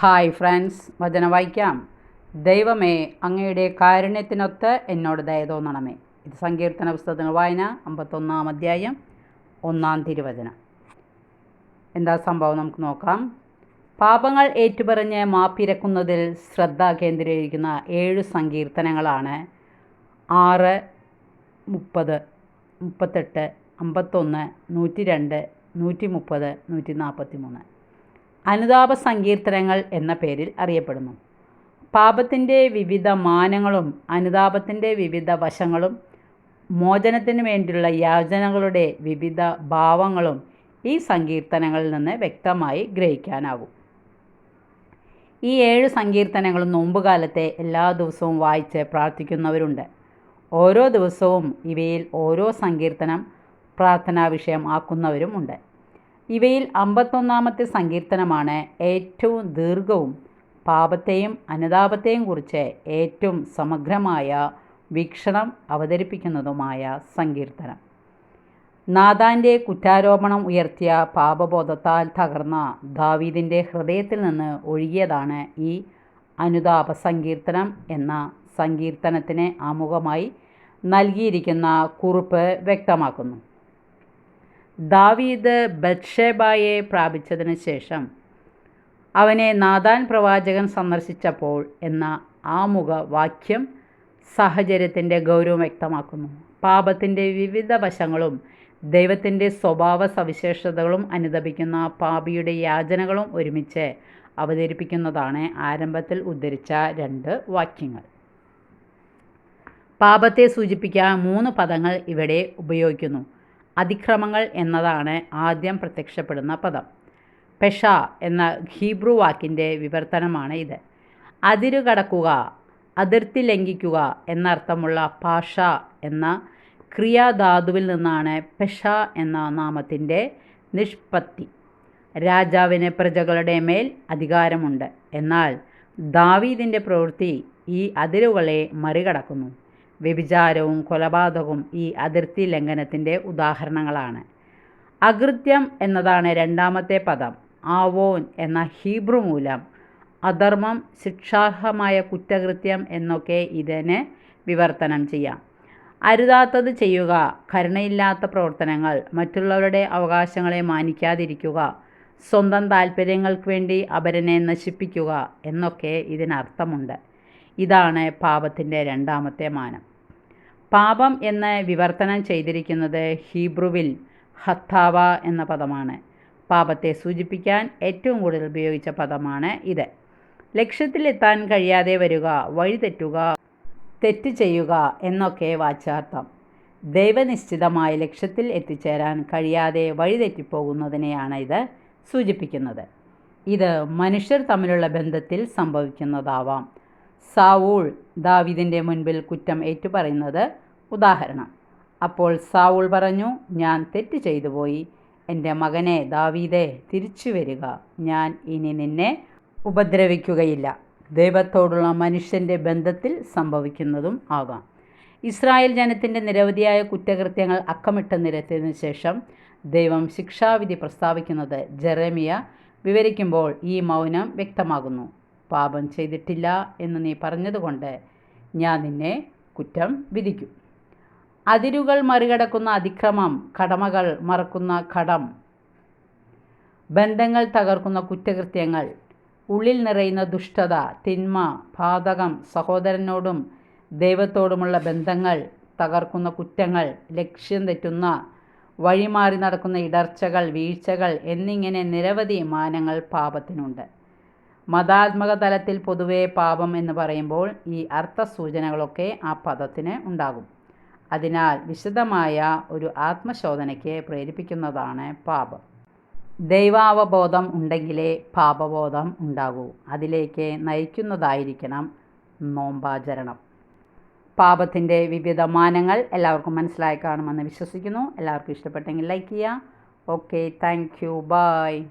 Hi friends വചന വായിക്കാം. ദൈവമേ അങ്ങയുടെ കാരുണ്യത്തിനൊത്ത് എന്നോട് ദയ തോന്നണമേ. ഇത് സങ്കീർത്തന പുസ്തകത്തിന് വായന അമ്പത്തൊന്നാം അധ്യായം ഒന്നാം തിരുവചനം. എന്താ സംഭവം? നമുക്ക് നോക്കാം. പാപങ്ങൾ ഏറ്റുപറഞ്ഞ് മാപ്പിരക്കുന്നതിൽ ശ്രദ്ധ കേന്ദ്രീകരിക്കുന്ന ഏഴ് സങ്കീർത്തനങ്ങളാണ് ആറ് മുപ്പത് മുപ്പത്തെട്ട് അമ്പത്തൊന്ന് നൂറ്റി രണ്ട് നൂറ്റി മുപ്പത് നൂറ്റി നാൽപ്പത്തി മൂന്ന് അനുതാപ സങ്കീർത്തനങ്ങൾ എന്ന പേരിൽ അറിയപ്പെടുന്നു. പാപത്തിന്റെ വിവിധ മാനങ്ങളും അനുതാപത്തിന്റെ വിവിധ വശങ്ങളും മോചനത്തിന് വേണ്ടിയുള്ള യാചനകളുടെ വിവിധ ഭാവങ്ങളും ഈ സങ്കീർത്തനങ്ങളിൽ നിന്ന് വ്യക്തമായി ഗ്രഹിക്കാനാകും. ഈ ഏഴ് സങ്കീർത്തനങ്ങളും നോമ്പുകാലത്തെ എല്ലാ ദിവസവും വായിച്ച് പ്രാർത്ഥിക്കുന്നവരുണ്ട്. ഓരോ ദിവസവും ഇവയിൽ ഓരോ സങ്കീർത്തനം പ്രാർത്ഥനാ വിഷയം ആക്കുന്നവരുമുണ്ട് ഇവയിൽ അമ്പത്തൊന്നാമത്തെ സങ്കീർത്തനമാണ് ഏറ്റവും ദീർഘവും പാപത്തെയും അനുതാപത്തെയും കുറിച്ച് ഏറ്റവും സമഗ്രമായ വീക്ഷണം അവതരിപ്പിക്കുന്നതുമായ സങ്കീർത്തനം. നാദാന്റെ കുറ്റാരോപണം ഉയർത്തിയ പാപബോധത്താൽ തകർന്ന ദാവീദിന്റെ ഹൃദയത്തിൽ നിന്ന് ഒഴുകിയതാണ് ഈ അനുതാപ സങ്കീർത്തനം എന്ന സങ്കീർത്തനത്തിന് ആമുഖമായി നൽകിയിരിക്കുന്ന കുറിപ്പ് വ്യക്തമാക്കുന്നു. ദാവീദ് ബത്ഷേബായെ പ്രാപിച്ചതിന് ശേഷം അവനെ നാദാൻ പ്രവാചകൻ സന്ദർശിച്ചപ്പോൾ എന്ന ആമുഖ വാക്യം സാഹചര്യത്തിന്റെ ഗൗരവം വ്യക്തമാക്കുന്നു. പാപത്തിന്റെ വിവിധ വശങ്ങളും ദൈവത്തിന്റെ സ്വഭാവ സവിശേഷതകളും അനുദപിക്കുന്ന പാപിയുടെ യാചനകളും ഒരുമിച്ച് അവതരിപ്പിക്കുന്നതാണ് ആരംഭത്തിൽ ഉദ്ധരിച്ച രണ്ട് വാക്യങ്ങൾ. പാപത്തെ സൂചിപ്പിക്കാൻ മൂന്ന് പദങ്ങൾ ഇവിടെ ഉപയോഗിക്കുന്നു. അതിക്രമങ്ങൾ എന്നതാണ് ആദ്യം പ്രത്യക്ഷപ്പെടുന്ന പദം. പെഷ എന്ന ഹീബ്രു വാക്കിന്റെ വിവർത്തനമാണ് ഇത്. അതിരുകടക്കുക അതിർത്തി ലംഘിക്കുക എന്നർത്ഥമുള്ള പാഷ എന്ന ക്രിയാധാതുവിൽ നിന്നാണ് പെഷ എന്ന നാമത്തിന്റെ നിഷ്പത്തി. രാജാവിന് പ്രജകളുടെ മേൽ അധികാരമുണ്ട്. എന്നാൽ ദാവീദിന്റെ പ്രവൃത്തി ഈ അതിരുകളെ മറികടക്കുന്നു. വ്യഭിചാരവും കൊലപാതകവും ഈ അതിർത്തി ലംഘനത്തിന്റെ ഉദാഹരണങ്ങളാണ്. അകൃത്യം എന്നതാണ് രണ്ടാമത്തെ പദം. ആവോൻ എന്ന ഹീബ്രു മൂലം. അധർമ്മം ശിക്ഷാർഹമായ കുറ്റകൃത്യം എന്നൊക്കെ ഇതിനെ വിവർത്തനം ചെയ്യാം. അരുതാത്തത് ചെയ്യുക കരുണയില്ലാത്ത പ്രവർത്തനങ്ങൾ മറ്റുള്ളവരുടെ അവകാശങ്ങളെ മാനിക്കാതിരിക്കുക സ്വന്തം താല്പര്യങ്ങൾക്ക് വേണ്ടി അപരനെ നശിപ്പിക്കുക എന്നൊക്കെ ഇതിനർത്ഥമുണ്ട്. ഇതാണ് പാപത്തിന്റെ രണ്ടാമത്തെ മാനം. പാപം എന്ന് വിവർത്തനം ചെയ്തിരിക്കുന്നത് ഹീബ്രുവിൽ ഹത്താവ എന്ന പദമാണ്. പാപത്തെ സൂചിപ്പിക്കാൻ ഏറ്റവും കൂടുതൽ ഉപയോഗിച്ച പദമാണ് ഇത്. ലക്ഷ്യത്തിലെത്താൻ കഴിയാതെ വരിക വഴിതെറ്റുക തെറ്റ് ചെയ്യുക എന്നൊക്കെ വാച്ചാർത്ഥം ദൈവനിശ്ചിതമായ ലക്ഷ്യത്തിൽ എത്തിച്ചേരാൻ കഴിയാതെ വഴിതെറ്റിപ്പോകുന്നതിനെയാണ് ഇത് സൂചിപ്പിക്കുന്നത്. ഇത് മനുഷ്യർ തമ്മിലുള്ള ബന്ധത്തിൽ സംഭവിക്കുന്നതാവാം. സാവൂൾ ദാവിദിന്റെ മുൻപിൽ കുറ്റം ഏറ്റുപറയുന്നത് ഉദാഹരണം. അപ്പോൾ സാവൂൾ പറഞ്ഞു ഞാൻ തെറ്റ് ചെയ്തു പോയി എന്റെ മകനെ ദാവീദെ തിരിച്ചു വരിക. ഞാൻ ഇനി നിന്നെ ഉപദ്രവിക്കുകയില്ല. ദൈവത്തോടുള്ള മനുഷ്യന്റെ ബന്ധത്തിൽ സംഭവിക്കുന്നതും ആകാം. ഇസ്രായേൽ ജനത്തിന്റെ നിരവധിയായ കുറ്റകൃത്യങ്ങൾ അക്കമിട്ട് നിരത്തിയതിനു ശേഷം ദൈവം ശിക്ഷാവിധി പ്രസ്താവിക്കുന്നത് ജെറമിയ വിവരിക്കുമ്പോൾ ഈ മൗനം വ്യക്തമാകുന്നു. പാപം ചെയ്തിട്ടില്ല എന്ന് നീ പറഞ്ഞതുകൊണ്ട് ഞാൻ നിന്നെ കുറ്റം വിധിക്കും. അതിരുകൾ മറികടക്കുന്ന അതിക്രമം കടമകൾ മറക്കുന്ന കടം ബന്ധങ്ങൾ തകർക്കുന്ന കുറ്റകൃത്യങ്ങൾ ഉള്ളിൽ നിറയുന്ന ദുഷ്ടത തിന്മ പാതകം സഹോദരനോടും ദൈവത്തോടുമുള്ള ബന്ധങ്ങൾ തകർക്കുന്ന കുറ്റങ്ങൾ ലക്ഷ്യം തെറ്റുന്ന വഴിമാറി നടക്കുന്ന ഇടർച്ചകൾ വീഴ്ചകൾ എന്നിങ്ങനെ നിരവധി മാനങ്ങൾ പാപത്തിനുണ്ട്. മതാത്മക തലത്തിൽ പൊതുവെ പാപം എന്ന് പറയുമ്പോൾ ഈ അർത്ഥ സൂചനകളൊക്കെ ആ പദത്തിന് ഉണ്ടാകും. അതിനാൽ വിശദമായ ഒരു ആത്മശോധനയ്ക്ക് പ്രേരിപ്പിക്കുന്നതാണ് പാപം. ദൈവാവബോധം ഉണ്ടെങ്കിലേ പാപബോധം ഉണ്ടാകൂ. അതിലേക്ക് നയിക്കുന്നതായിരിക്കണം നോമ്പാചരണം. പാപത്തിന്റെ വിവിധ മാനങ്ങൾ എല്ലാവർക്കും മനസ്സിലായി കാണുമെന്ന് വിശ്വസിക്കുന്നു. എല്ലാവർക്കും ഇഷ്ടപ്പെട്ടെങ്കിൽ ലൈക്ക് ചെയ്യുക. Okay thank you. ബൈ.